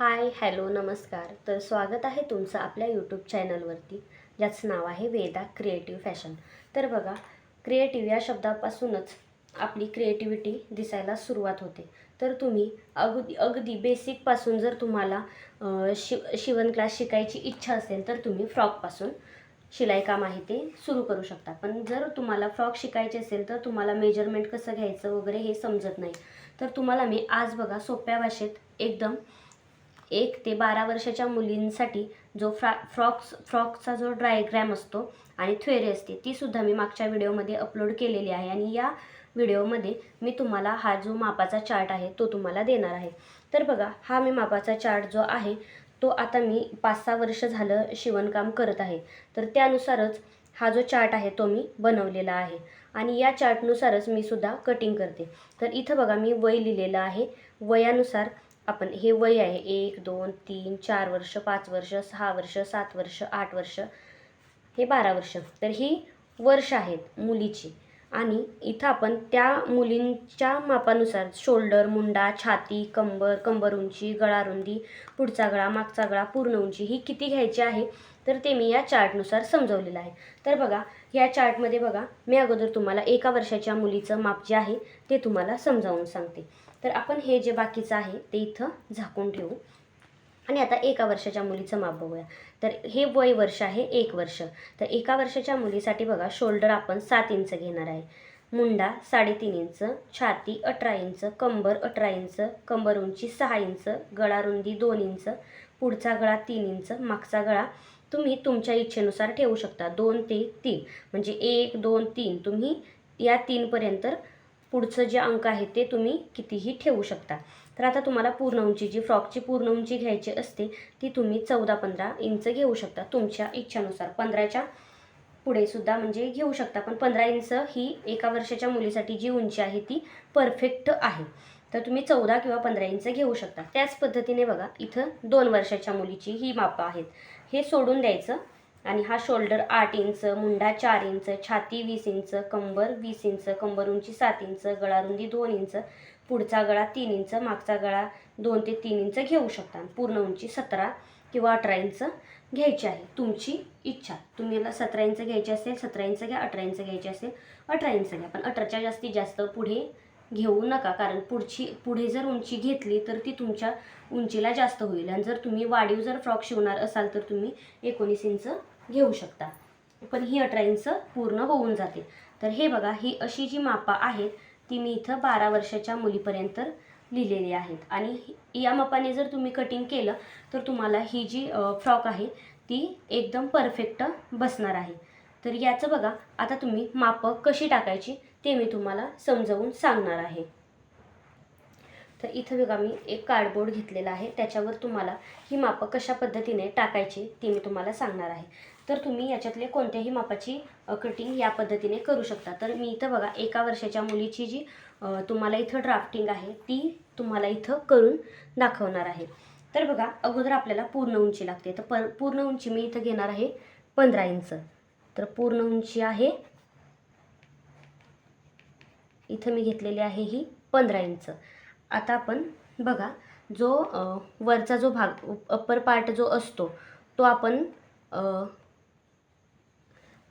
Hi hello नमस्कार. तर स्वागत आहे तुमचं आपल्या यूट्यूब चॅनलवरती ज्याचं नाव आहे वेदा क्रिएटिव्ह फॅशन. तर बघा क्रिएटिव्ह या शब्दापासूनच आपली क्रिएटिव्हिटी दिसायला सुरुवात होते. तर तुम्ही अगदी अगदी बेसिकपासून जर तुम्हाला शिव शि शिवण क्लास शिकायची इच्छा असेल तर तुम्ही फ्रॉकपासून शिलाईकाम आहे ते सुरू करू शकता. पण जर तुम्हाला फ्रॉक शिकायचे असेल तर तुम्हाला मेजरमेंट कसं घ्यायचं वगैरे हे समजत नाही. तर तुम्हाला मी आज बघा सोप्या भाषेत एकदम एक ते बारा वर्षाच्या मुलींसाठी जो फ्रा फ्रॉक्स फ्रॉकचा जो ड्रायग्रॅम असतो आणि थ्वेरी असते ती सुद्धा मी मागच्या व्हिडिओमध्ये अपलोड केलेली आहे. आणि या व्हिडिओमध्ये मी तुम्हाला हा जो मापाचा चार्ट आहे तो तुम्हाला देणार आहे. तर बघा हा मी मापाचा चार्ट जो आहे तो आता मी पाच सहा वर्ष झालं शिवणकाम करत आहे. तर त्यानुसारच हा जो चार्ट आहे तो मी बनवलेला आहे. आणि या चार्टनुसारच मी सुद्धा कटिंग करते. तर इथं बघा मी वय लिहिलेलं आहे. वयानुसार आपण हे वय आहे एक दोन तीन चार वर्ष पाच वर्ष सहा वर्ष सात वर्ष आठ वर्ष हे बारा वर्ष. तर ही वर्ष आहेत मुलीची. आणि इथं आपण त्या मुलींच्या मापानुसार शोल्डर मुंडा छाती कंबर कंबर उंची गळा रुंदी पुढचा गळा मागचा गळा पूर्ण उंची ही किती घ्यायची आहे? तर ते मी या चार्टनुसार समजवलेलं आहे. तर बघा या चार्टमध्ये बघा मी अगोदर तुम्हाला एका वर्षाच्या मुलीचं माप जे आहे ते तुम्हाला समजावून सांगते. तर आपण हे जे बाकीचं आहे ते इथं झाकून ठेवू. आणि आता एका वर्षाच्या मुलीचं माप बघूया. तर हे वय वर्ष आहे एक वर्ष. तर एका वर्षाच्या मुलीसाठी बघा शोल्डर आपण सात इंच घेणार आहे. मुंडा साडेतीन इंच छाती अठरा इंच कंबर अठरा इंच कंबर उंची सहा इंच गळा रुंदी दोन इंच पुढचा गळा तीन इंच मागचा गळा तुम्ही तुमच्या इच्छेनुसार ठेवू शकता. दोन ते तीन. म्हणजे एक दोन तीन. तुम्ही या तीनपर्यंत पुढचं जे अंक आहे ते तुम्ही कितीही ठेवू शकता. तर आता तुम्हाला पूर्ण उंची जी फ्रॉकची पूर्ण उंची घ्यायची असते ती तुम्ही चौदा पंधरा इंच घेऊ शकता. तुमच्या इच्छानुसार पंधराच्या पुढे सुद्धा म्हणजे घेऊ शकता. पण पंधरा इंच ही एका वर्षाच्या मुलीसाठी जी उंची आहे ती परफेक्ट आहे. तर तुम्ही चौदा किंवा पंधरा इंच घेऊ शकता. त्याच पद्धतीने बघा इथं दोन वर्षाच्या मुलीची ही मापं आहेत. हे सोडून द्यायचं. आणि हा शोल्डर आठ इंच मुंडा चार इंच छाती वीस इंच कंबर वीस इंच कंबर उंची सात इंच गळा रुंदी दोन इंच पुढचा गळा तीन इंच मागचा गळा दोन ते तीन इंच घेऊ शकता. पूर्ण उंची सतरा किंवा अठरा इंच घ्यायची आहे. तुमची इच्छा. तुम्हाला सतरा इंच घ्यायची असेल सतरा इंच घ्या अठरा इंच घ्यायची असेल अठरा इंच घ्या. पण अठराच्या जास्तीत जास्त पुढे घेऊ नका. कारण पुढची पुढे जर उंची घेतली तर ती तुमच्या उंचीला जास्त होईल. आणि जर तुम्ही वाढीव जर फ्रॉक शिवणार असाल तर तुम्ही एकोणीस इंच घेऊ शकता. पण ही अठरा इंच पूर्ण होऊन जाते. तर हे बघा ही अशी जी मापा आहेत ती मी इथं बारा वर्षाच्या मुलीपर्यंत लिहिलेली आहेत. आणि या मापाने जर तुम्ही कटिंग केलं तर तुम्हाला ही जी फ्रॉक आहे ती एकदम परफेक्ट बसणार आहे. तर याचं बघा आता तुम्ही मापं कशी टाकायची ते मी तुम्हाला समजवून सांगणार आहे. तर इथं बघा मी एक कार्डबोर्ड घेतलेला आहे. त्याच्यावर तुम्हाला ही मापं कशा पद्धतीने टाकायची ती मी तुम्हाला सांगणार आहे. तर तुम्ही याच्यातले कोणत्याही मापाची कटिंग या पद्धतीने करू शकता. तर मी इथं बघा एका वर्षाच्या मुलीची जी तुम्हाला इथं ड्राफ्टिंग आहे ती तुम्हाला इथं करून दाखवणार आहे. तर बघा अगोदर आपल्याला पूर्ण उंची लागते. तर प पूर्ण उंची मी इथं घेणार आहे पंधरा इंच. तर पूर्ण उंची आहे इथं मी घेतलेली आहे ही पंधरा इंच. आता आपण बघा जो वरचा जो भाग अप्पर पार्ट जो असतो तो आपण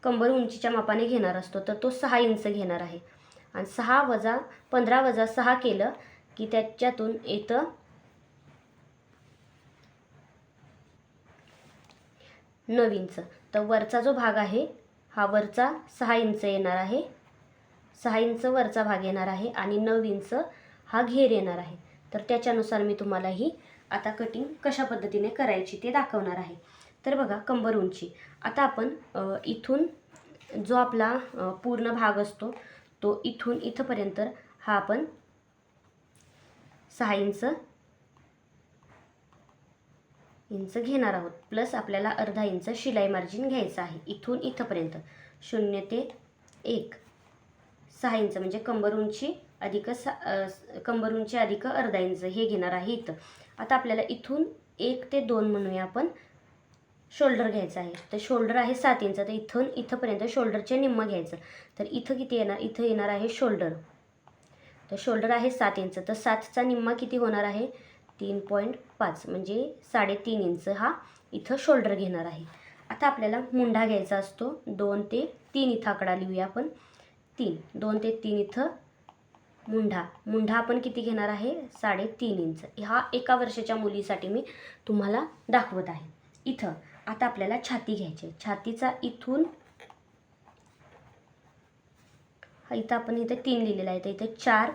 कंबर उंचीच्या मापाने घेणार असतो तर तो सहा इंच घेणार आहे. आणि सहा वजा पंधरा वजा सहा केलं की त्याच्यातून येतं नऊ इंच. तर वरचा जो भाग आहे हा वरचा सहा इंच येणार आहे. सहा इंच वरचा भाग येणार आहे आणि नऊ इंच हा घेर येणार आहे. तर त्याच्यानुसार मी तुम्हाला ही आता कटिंग कशा पद्धतीने करायची ते दाखवणार आहे. तर बघा कंबर उंची. आता आपण इथून जो आपला पूर्ण भाग असतो तो इथून इथंपर्यंत हा आपण सहा इंच इंच घेणार आहोत. प्लस आपल्याला अर्धा इंच शिलाई मार्जिन घ्यायचं आहे. इथून इथंपर्यंत. शून्य ते एक. सहा इंच म्हणजे कंबर उंची अधिक सा कंबर उंची अधिक अर्धा इंच हे घेणार आहे इथं. आता आपल्याला इथून एक ते दोन म्हणूया आपण. शोल्डर घ्यायचं आहे. तर शोल्डर आहे सात इंच. तर इथून इथंपर्यंत शोल्डरचे निम्म घ्यायचं. तर इथं किती येणार? इथं येणार आहे शोल्डर. तर शोल्डर आहे सात इंच. तर सातचा निम्मा किती होणार आहे? तीन पॉईंट पाच. म्हणजे साडेतीन इंच हा इथं शोल्डर घेणार आहे. आता आपल्याला मुंढा घ्यायचा असतो. दोन ते तीन इथं आकडा लिहूया आपण. तीन. दोन ते तीन इथं मुंढा मुंढा आपण किती घेणार आहे? साडेतीन इंच. हा एका वर्षाच्या मुलीसाठी मी तुम्हाला दाखवत आहे. इथं. आता आपल्याला छाती घ्यायची आहे. छातीचा इथून हा इथं आपण इथं तीन लिहिलेला आहे. तर इथं चार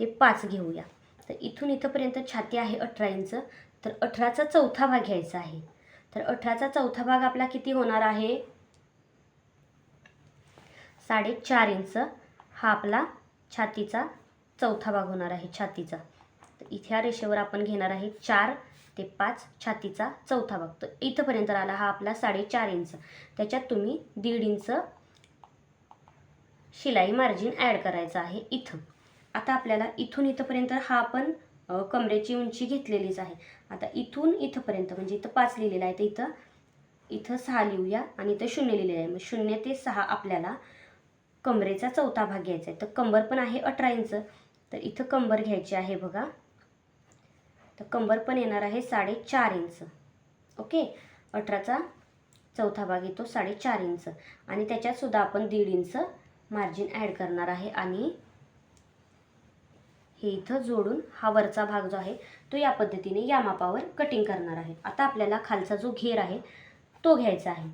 ते पाच घेऊया. तर इथून इथंपर्यंत छाती आहे अठरा इंच. तर अठराचा चौथा भाग घ्यायचा आहे. तर अठराचा चौथा भाग आपला किती होणार आहे? साडेचार इंच. हा आपला छातीचा चौथा भाग होणार आहे. छातीचा. तर इथे या रेषेवर आपण घेणार आहे चार. ते पाच छातीचा चौथा भाग. तर इथंपर्यंत आला हा आपला साडेचार इंच. त्याच्यात तुम्ही दीड इंच शिलाई मार्जिन ॲड करायचं आहे इथं. आता आपल्याला इथून इथंपर्यंत हा आपण कमरेची उंची घेतलेलीच आहे. आता इथून इथंपर्यंत म्हणजे इथं पाच लिहिलेलं आहे तर इथं इथं सहा लिहूया आणि इथं शून्य लिहिलेलं आहे. मग शून्य ते सहा आपल्याला कमरेचा चौथा भाग घ्यायचा आहे. तर कंबर पण आहे अठरा इंच. तर इथं कंबर घ्यायची आहे बघा. तर कंबर पण येणार आहे साडेचार इंच. ओके? अठराचा चौथा भाग येतो साडेचार इंच. आणि त्याच्यातसुद्धा आपण दीड इंच मार्जिन ॲड करणार आहे. आणि हे इथं जोडून हा वरचा भाग जो आहे तो या पद्धतीने या मापावर कटिंग करणार आहे. आता आपल्याला खालचा जो घेर आहे तो घ्यायचा आहे.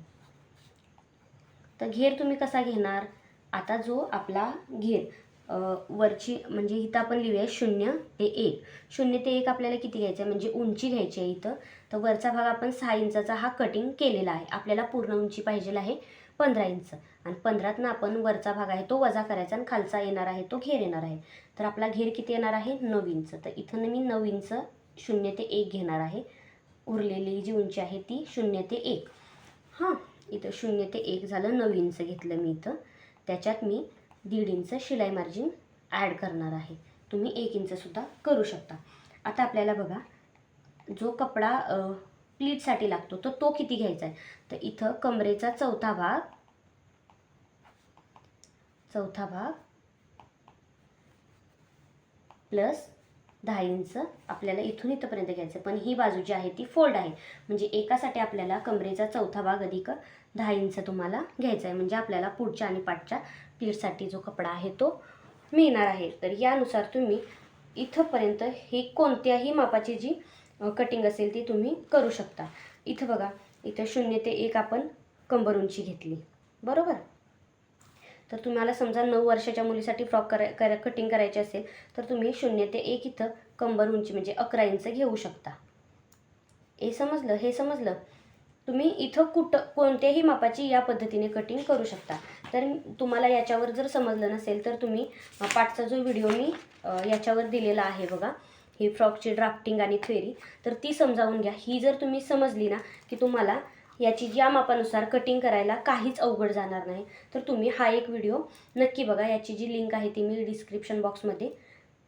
तर घेर तुम्ही कसा घेणार? आता जो आपला घेर वरची म्हणजे इथं आपण लिहूया शून्य ते एक. शून्य ते एक आपल्याला किती घ्यायचं आहे? म्हणजे उंची घ्यायची आहे इथं. तर वरचा भाग आपण सहा इंचाचा हा कटिंग केलेला आहे. आपल्याला पूर्ण उंची पाहिजे आहे पंधरा इंच. आणि पंधरातनं आपण वरचा भाग आहे तो वजा करायचा आणि खालचा येणार आहे तो घेर येणार आहे. तर आपला घेर किती येणार आहे? नऊ इंच. तर इथं मी नऊ इंच शून्य ते एक घेणार आहे. उरलेली जी उंची आहे ती शून्य ते एक. हां. इथं शून्य ते एक झालं नऊ इंच घेतलं मी इथं. त्याच्यात मी दीड इंच शिलाई मार्जिन ॲड करणार आहे. तुम्ही एक इंचसुद्धा करू शकता. आता आपल्याला बघा जो कपडा प्लीटसाठी लागतो तर तो किती घ्यायचा आहे? तर इथं कमरेचा चौथा भाग चौथा भाग प्लस दहा इंच आपल्याला इथून इथंपर्यंत घ्यायचं पण ही बाजू जी आहे ती फोल्ड आहे. म्हणजे एकासाठी आपल्याला कमरेचा चौथा भाग अधिक दहा इंच तुम्हाला घ्यायचा आहे. म्हणजे आपल्याला पुढच्या आणि पाठच्या पीठसाठी जो कपडा आहे तो मिळणार आहे. तर यानुसार तुम्ही इथंपर्यंत ही कोणत्याही मापाची जी कटिंग असेल ती तुम्ही करू शकता. इथं बघा इथं शून्य ते एक आपण कंबर उंची घेतली. बरोबर? तर तुम्हाला समजा नऊ वर्षाच्या मुलीसाठी फ्रॉक कराय करा कटिंग करायची असेल तर तुम्ही शून्य ते एक इथं कंबर उंची म्हणजे अकरा इंच घेऊ शकता. हे समजलं? हे समजलं? तुम्ही इथं कुठं कोणत्याही मापाची या पद्धतीने कटिंग करू शकता. तर तुम्हाला याच्यावर जर समजलं नसेल तर तुम्ही पाठचा जो व्हिडिओ मी याच्यावर दिलेला आहे बघा ही फ्रॉकची ड्राफ्टिंग आणि थेरी तर ती समजावून घ्या. ही जर तुम्ही समजली ना की तुम्हाला याची या मापानुसार कटिंग करायला काहीच अवघड जाणार नाही तर तुम्ही हा एक व्हिडिओ नक्की बघा. याची जी लिंक आहे ती मी डिस्क्रिप्शन बॉक्समध्ये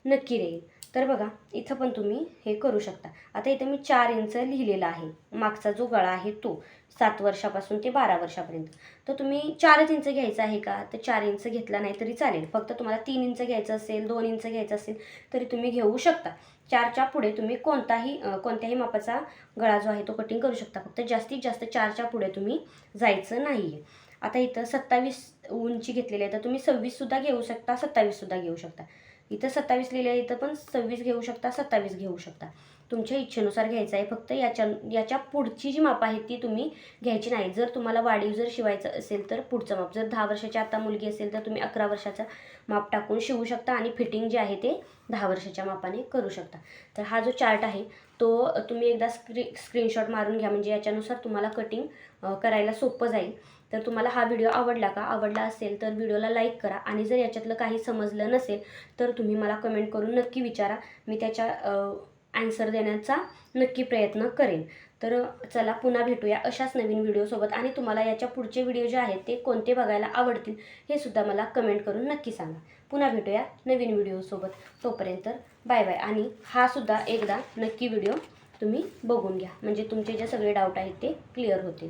नक्की देईल तर बघा इथं पण तुम्ही हे करू शकता. आता इथं मी चार इंच लिहिलेला आहे. मागचा जो गळा आहे तो सात वर्षापासून ते बारा वर्षापर्यंत. तर तुम्ही चारच इंच घ्यायचं आहे का? तर चार इंच घेतला नाही तरी चालेल. फक्त तुम्हाला तीन इंच घ्यायचं असेल दोन इंच घ्यायचं असेल तरी तुम्ही घेऊ शकता. चारच्या पुढे तुम्ही कोणताही कोणत्याही मापाचा गळा जो आहे तो कटिंग करू शकता. फक्त जास्तीत जास्त चारच्या पुढे तुम्ही जायचं नाही आहे आता इथं सत्तावीस उंची घेतलेली आहे. तर तुम्ही सव्वीससुद्धा घेऊ शकता सत्तावीससुद्धा घेऊ शकता. इथं सत्तावीस लिहिले आहे इथं पण सव्वीस घेऊ शकता सत्तावीस घेऊ शकता. तुमच्या इच्छेनुसार घ्यायचं आहे फक्त याच्या याच्या पुढची जी माप आहे ती तुम्ही घ्यायची नाही. जर तुम्हाला वाढीव जर शिवायचं असेल तर पुढचं माप. जर दहा वर्षाची आता मुलगी असेल तर तुम्ही अकरा वर्षाचा माप टाकून शिवू शकता आणि फिटिंग जे आहे ते दहा वर्षाच्या मापाने करू शकता. तर हा जो चार्ट आहे तो तुम्ही एकदा स्क्री स्क्रीनशॉट मारून घ्या. म्हणजे याच्यानुसार तुम्हाला कटिंग करायला सोपं जाईल. तर तुम्हाला हा व्हिडिओ आवडला का? आवडला असेल तर व्हिडिओला लाईक करा. आणि जर याच्यातलं काही समजलं नसेल तर तुम्ही मला कमेंट करून नक्की विचारा. मी त्याच्या ॲन्सर देण्याचा नक्की प्रयत्न करेन. तर चला पुन्हा भेटूया अशाच नवीन व्हिडिओसोबत. आणि तुम्हाला याच्या पुढचे व्हिडिओ जे आहेत ते कोणते बघायला आवडतील हे सुद्धा मला कमेंट करून नक्की सांगा. पुन्हा भेटूया नवीन व्हिडिओसोबत. तोपर्यंत बाय बाय आणि हा सुद्धा एकदा नक्की व्हिडिओ तुम्ही बघून घ्या. म्हणजे तुमचे जे सगळे डाऊट आहेत ते क्लिअर होतील.